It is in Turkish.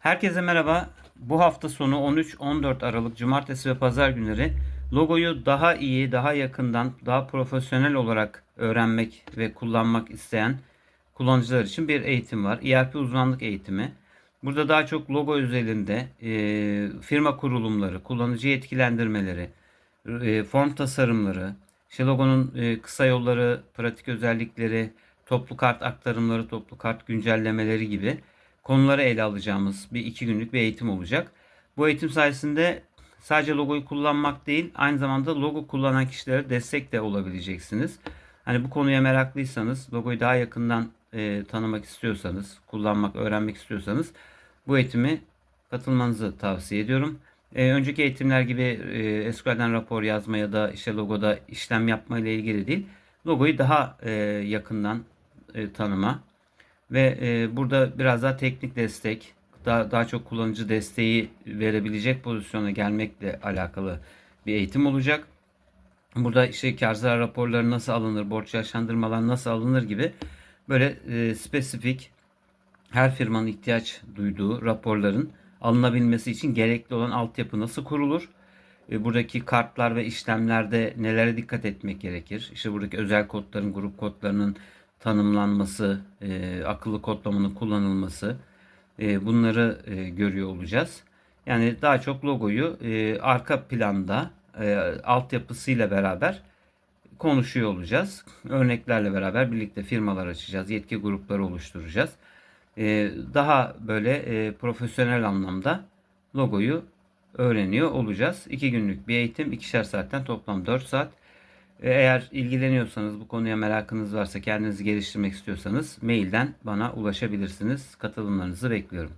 Herkese merhaba. Bu hafta sonu 13-14 Aralık Cumartesi ve Pazar günleri logoyu daha iyi, daha yakından, daha profesyonel olarak öğrenmek ve kullanmak isteyen kullanıcılar için bir eğitim var. ERP uzmanlık eğitimi. Burada daha çok logo özelinde e, firma kurulumları, kullanıcı yetkilendirmeleri, e, form tasarımları, işte logonun e, kısa yolları, pratik özellikleri, toplu kart aktarımları, toplu kart güncellemeleri gibi konuları ele alacağımız bir iki günlük bir eğitim olacak. Bu eğitim sayesinde sadece logoyu kullanmak değil, aynı zamanda logo kullanan kişilere destek de olabileceksiniz. Hani bu konuya meraklıysanız, logoyu daha yakından e, tanımak istiyorsanız, kullanmak, öğrenmek istiyorsanız bu eğitimi katılmanızı tavsiye ediyorum. E, önceki eğitimler gibi e, SQL'den rapor yazma ya da işte logoda işlem yapma ile ilgili değil, logoyu daha e, yakından e, tanıma ve e, burada biraz daha teknik destek, daha, daha çok kullanıcı desteği verebilecek pozisyona gelmekle alakalı bir eğitim olacak. Burada işte kar zarar raporları nasıl alınır, borç yaşlandırmalar nasıl alınır gibi böyle e, spesifik her firmanın ihtiyaç duyduğu raporların alınabilmesi için gerekli olan altyapı nasıl kurulur? E, buradaki kartlar ve işlemlerde nelere dikkat etmek gerekir? İşte buradaki özel kodların, grup kodlarının tanımlanması, e, akıllı kodlamanın kullanılması e, bunları e, görüyor olacağız. Yani daha çok logoyu e, arka planda e, altyapısıyla beraber konuşuyor olacağız. Örneklerle beraber birlikte firmalar açacağız, yetki grupları oluşturacağız. E, daha böyle e, profesyonel anlamda logoyu öğreniyor olacağız. İki günlük bir eğitim, ikişer saatten toplam 4 saat. E, Eğer ilgileniyorsanız, bu konuya merakınız varsa, kendinizi geliştirmek istiyorsanız mailden bana ulaşabilirsiniz. Katılımlarınızı bekliyorum.